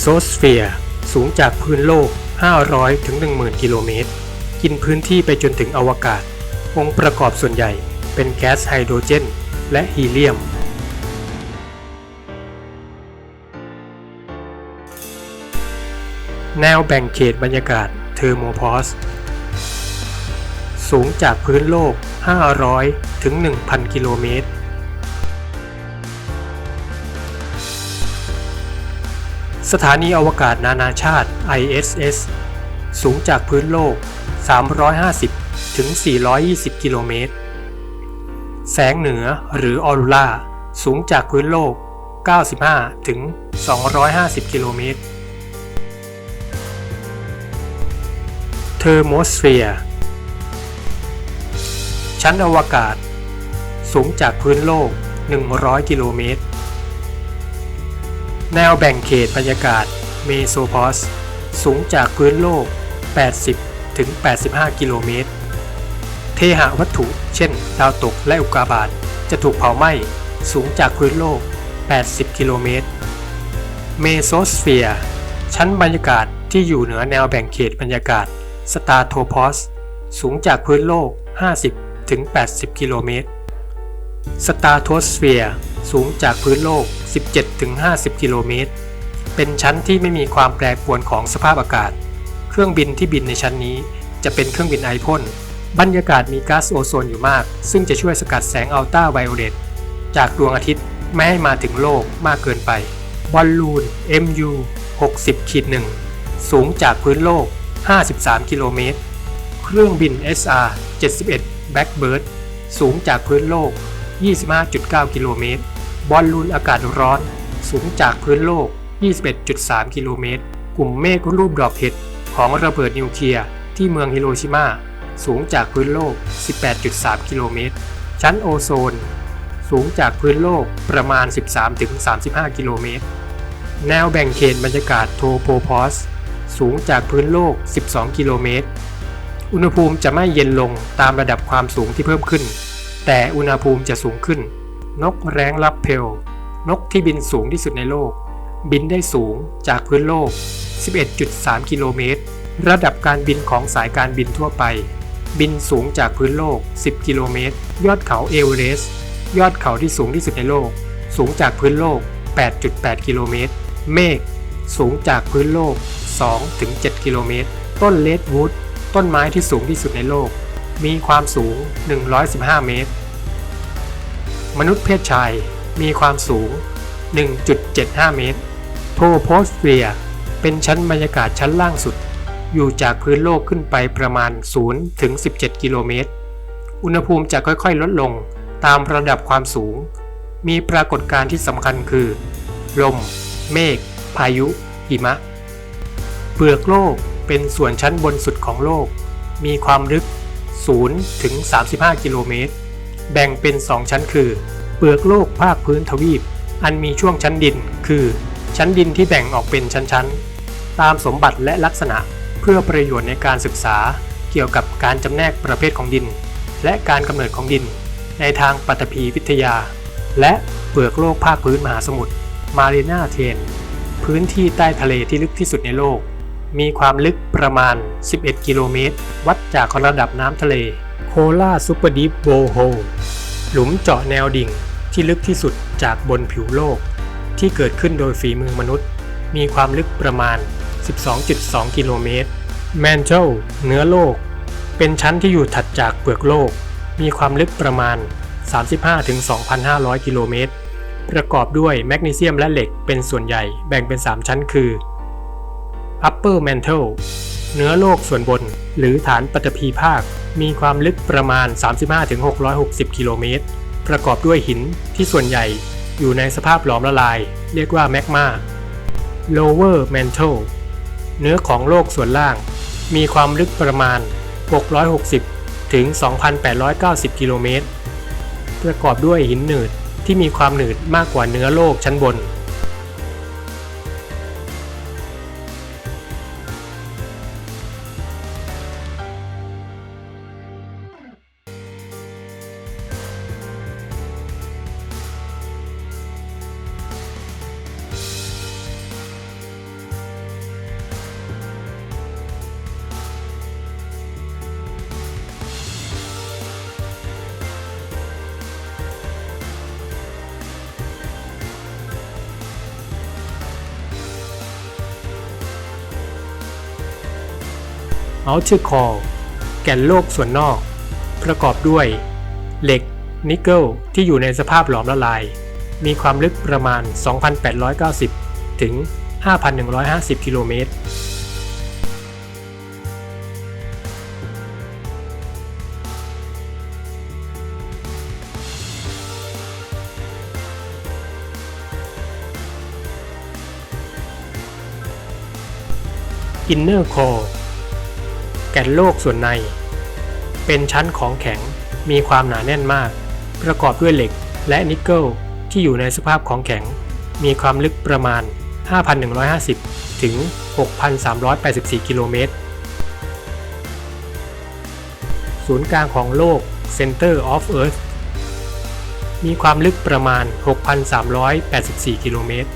โซสเฟียร์สูงจากพื้นโลก 500 ถึง 10,000 กิโลเมตร กินพื้นที่ไปจนถึงอวกาศ องค์ประกอบส่วนใหญ่เป็นแก๊สไฮโดรเจน และฮีเลียม แนวแบ่งเขตบรรยากาศเทอร์โมพอสสูงจากพื้นโลก 500 ถึง 1,000 กิโลเมตร สถานีอวกาศนานาชาติ ISS สูงจากพื้นโลก 350 ถึง 420 กิโลเมตร แสงเหนือหรือออโรราสูงจากพื้นโลก 95 ถึง 250 กิโลเมตร เทอร์โมสเฟียร์ ชั้นอวกาศ สูงจากพื้นโลก 100 กิโลเมตร แนวแบ่งเขตบรรยากาศเมโซพอสสูงจากพื้นโลก 80 ถึง 85 กิโลเมตร เทหะวัตถุ เช่น ดาวตกและอุกกาบาตจะถูกเผาไหม้สูงจากพื้นโลก 80 กิโลเมตร เมโซสเฟียร์ชั้นบรรยากาศที่อยู่เหนือแนวแบ่งเขตบรรยากาศสตาร์โทพอสสูงจากพื้นโลก 50 ถึง 80 กิโลเมตร สตาร์โทสเฟียร์สูงจากพื้นโลก 17ถึง50 กิโลเมตร เป็นชั้นที่ไม่มีความแปรปรวนของสภาพอากาศ เครื่องบินที่บินในชั้นนี้จะเป็นเครื่องบินไอพ่น บรรยากาศมีก๊าซโอโซนอยู่มาก ซึ่งจะช่วยสกัดแสงอัลตราไวโอเลตจากดวงอาทิตย์ไม่ให้มาถึงโลกมากเกินไป บอลลูน MU 60ขีด1สูงจากพื้นโลก 53 กิโลเมตร เครื่องบิน SR 71 Blackbird สูงจากพื้นโลก 25.9 กิโลเมตร บอลลูนอากาศร้อน สูงจากพื้นโลก 21.3 กิโลเมตร กลุ่มเมฆรูปดอกเห็ดของระเบิดนิวเคลียร์ที่เมืองฮิโรชิมาสูงจากพื้นโลก 18.3 กิโลเมตร ชั้นโอโซน สูงจากพื้นโลกประมาณ 13-35 กิโลเมตร แนวแบ่งเขตบรรยากาศโทโพพอส สูงจากพื้นโลก 12 กิโลเมตร อุณหภูมิจะไม่เย็นลงตามระดับความสูงที่เพิ่มขึ้น แต่อุณหภูมิจะสูงขึ้น นกแร้งลับเพล นกที่บินสูงที่สุดในโลก บินได้สูงจากพื้นโลก 11.3 กิโลเมตร ระดับการบินของสายการบินทั่วไป บินสูงจากพื้นโลก 10 กิโลเมตร ยอดเขาเอเวอเรสต์ ยอดเขาที่สูงที่สุดในโลก สูงจากพื้นโลก 8.8 กิโลเมตร เมฆ สูงจากพื้นโลก 2-7 กิโลเมตร ต้นเลดวูด ต้นไม้ที่สูงที่สุดในโลก มีความสูง 115 เมตร มนุษย์เพศชายมีความสูง 1.75 เมตร โทโพสเฟียร์เป็นชั้นบรรยากาศชั้นล่างสุด อยู่จากพื้นโลกขึ้นไปประมาณ 0 ถึง 17 กิโลเมตร อุณหภูมิจะค่อยๆ ลดลงตามระดับความสูง มีปรากฏการณ์ที่สำคัญคือ ลม เมฆ พายุ หิมะ เปลือกโลกเป็นส่วนชั้นบนสุดของโลก มีความลึก 0 ถึง 35 กิโลเมตร แบ่งเป็น 2 ชั้นคือ เปลือกโลกภาคพื้นทวีป อันมีช่วงชั้นดิน คือ ชั้นดินที่แบ่งออกเป็นชั้นๆ ตามสมบัติและลักษณะเพื่อประโยชน์ในการศึกษาเกี่ยวกับการจำแนกประเภทของดิน และการกำเนิดของดิน ในทางปฐพีวิทยา และเปลือกโลกภาคพื้นมหาสมุทรมารีนาเทน พื้นที่ใต้ทะเลที่ลึกที่สุดในโลก มีความลึกประมาณ 11 กิโลเมตร วัดจากระดับน้ำทะเล โคลาซูเปอร์ดีฟโบโฮหลุมเจาะแนวดิ่งที่ลึกที่สุดจากบนผิวโลก ที่เกิดขึ้นโดยฝีมือมนุษย์ มีความลึกประมาณ 12.2 กิโลเมตร แมนเทลเนื้อโลก เป็นชั้นที่อยู่ถัดจากเปลือกโลก มีความลึกประมาณ 35-2,500 กิโลเมตร ประกอบด้วยแมกนีเซียมและเหล็กเป็นส่วนใหญ่แบ่งเป็น 3 ชั้นคือ Upper Mantle เนื้อโลกส่วนบนหรือฐานปฐพีภาค มีความลึกประมาณ 35-660 กิโลเมตร ประกอบด้วยหินที่ส่วนใหญ่อยู่ในสภาพหลอมละลาย เรียกว่าแมกมา Lower Mantle เนื้อของโลกส่วนล่าง มีความลึกประมาณ 660 ถึง 2,890 กิโลเมตร ประกอบด้วยหินหนืดที่มีความหนืดมากกว่าเนื้อโลกชั้นบน Outer Core แก่นโลกส่วนนอก ประกอบด้วย เหล็ก นิกเกิลที่อยู่ในสภาพหลอมละลาย มีความลึกประมาณ 2,890 ถึง 5,150 กิโลเมตร Inner Core แก่นโลกส่วนใน เป็นชั้นของแข็งมีความหนาแน่นมาก ประกอบด้วยเหล็กและนิกเกิลที่อยู่ในสภาพของแข็ง มีความลึกประมาณ 5,150 ถึง 6,384 กิโลเมตร ศูนย์กลางของโลก Center of Earth มีความลึกประมาณ 6,384 กิโลเมตร